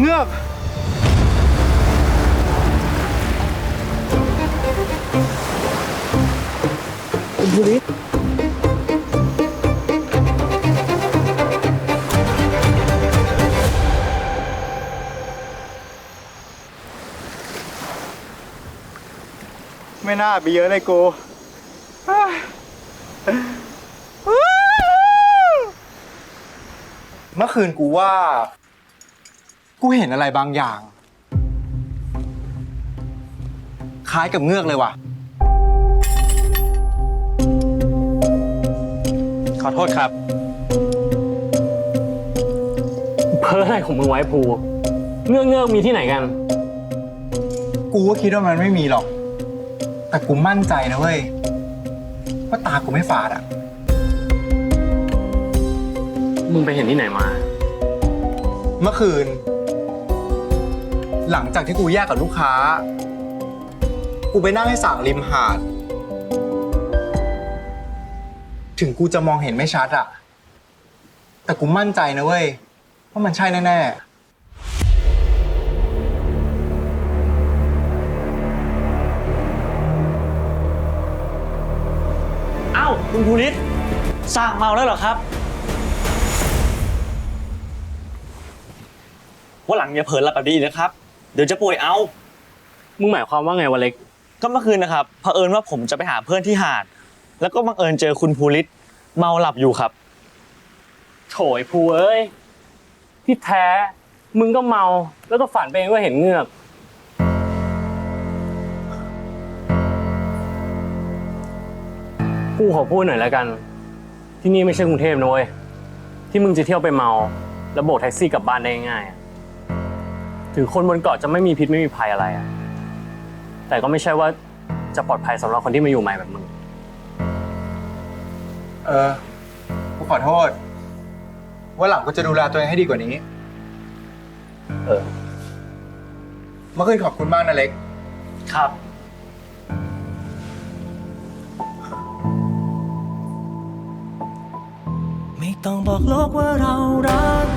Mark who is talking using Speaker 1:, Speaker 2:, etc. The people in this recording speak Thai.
Speaker 1: เงือกบุริไม่น่าไปเยอะเลยกูเมื่อคืนกูว่า กูเห็นอะไรบางอย่าง คล้ายกับเงือกเลยว่ะ
Speaker 2: ขอโทษครับ
Speaker 3: เพ้ออะไรของมึงไว้ภู เงือกเงือกมีที่ไหนกัน
Speaker 1: กูก็คิดว่ามันไม่มีหรอก แต่กูมั่นใจนะเว้ย ว่าตากูไม่ฝาดอะ
Speaker 3: มึงไปเห็นที่ไหนมา
Speaker 1: เมื่อคืน หลังจากที่กูแยกกับลูกค้า กูไปนั่งให้สั่งริมหาด ถึงกูจะมองเห็นไม่ชัดอะแต่กูมั่นใจนะเว้ยว่ามันใช่แน่
Speaker 2: เอ้าคุณภูริศสร้างเมาแล้วเหรอครับว่าหลังอย่าเผลอหลับแบบนี้อีกนะครับ เดี๋ยวจะป่วยเอา
Speaker 3: มึงหมายความว่าไงวะเล็ก
Speaker 2: ก็เมื่อคืนนะครับเผอิญว่าผมจะไปหาเพื่อนที่หาด แล้วก็บังเอิญเจอคุณภูริศเมาหลับอยู่ครับ
Speaker 3: โถยภูเอ้ย ที่แท้ มึงก็เมา แล้วก็ฝันไปเองว่าเห็นเงือก กูขอพูดหน่อยแล้วกัน ที่นี่ไม่ใช่กรุงเทพนะเว้ยที่มึงจะเที่ยวไปเมา แล้วโบกแท็กซี่กลับบ้านได้ง่ายๆอะ ถึงคนบนเกาะจะไม่มีพิษไม่มีภัยอะไรอะแต่ก็ไม่ใช่ว่าจะปลอดภัยสำหรับคนที่มาอยู่ใหม่แบบมึง
Speaker 1: ๆเออกูขอโทษ ว่าหลังกูจะดูแลตัวเองให้ดีกว่านี้
Speaker 3: เออ
Speaker 1: เมื่อคืนขอบคุณมากนะเล็ก
Speaker 2: ครับ
Speaker 4: ไม่ต้องบอกโลกว่าเรารัก